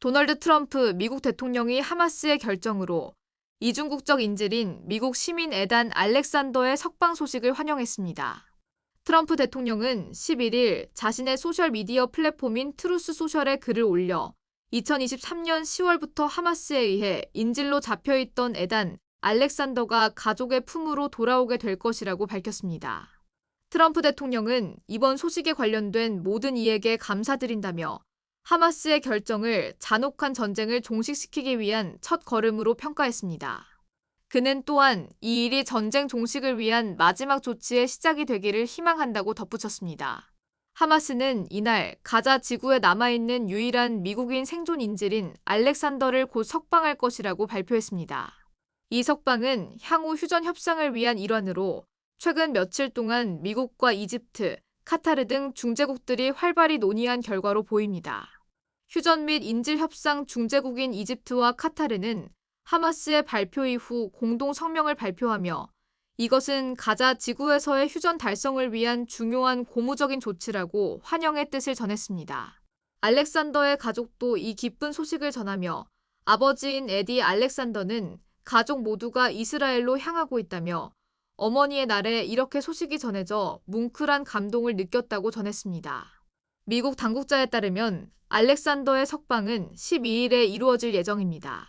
도널드 트럼프 미국 대통령이 하마스의 결정으로 이중 국적 인질인 미국 시민 애단 알렉산더의 석방 소식을 환영했습니다. 트럼프 대통령은 11일 자신의 소셜미디어 플랫폼인 트루스 소셜에 글을 올려 2023년 10월부터 하마스에 의해 인질로 잡혀있던 애단 알렉산더가 가족의 품으로 돌아오게 될 것이라고 밝혔습니다. 트럼프 대통령은 이번 소식에 관련된 모든 이에게 감사드린다며 하마스의 결정을 잔혹한 전쟁을 종식시키기 위한 첫 걸음으로 평가했습니다. 그는 또한 이 일이 전쟁 종식을 위한 마지막 조치의 시작이 되기를 희망한다고 덧붙였습니다. 하마스는 이날 가자 지구에 남아있는 유일한 미국인 생존 인질인 알렉산더를 곧 석방할 것이라고 발표했습니다. 이 석방은 향후 휴전 협상을 위한 일환으로 최근 며칠 동안 미국과 이집트, 카타르 등 중재국들이 활발히 논의한 결과로 보입니다. 휴전 및 인질 협상 중재국인 이집트와 카타르는 하마스의 발표 이후 공동 성명을 발표하며 이것은 가자 지구에서의 휴전 달성을 위한 중요한 고무적인 조치라고 환영의 뜻을 전했습니다. 알렉산더의 가족도 이 기쁜 소식을 전하며 아버지인 에디 알렉산더는 가족 모두가 이스라엘로 향하고 있다며 어머니의 날에 이렇게 소식이 전해져 뭉클한 감동을 느꼈다고 전했습니다. 미국 당국자에 따르면 알렉산더의 석방은 12일에 이루어질 예정입니다.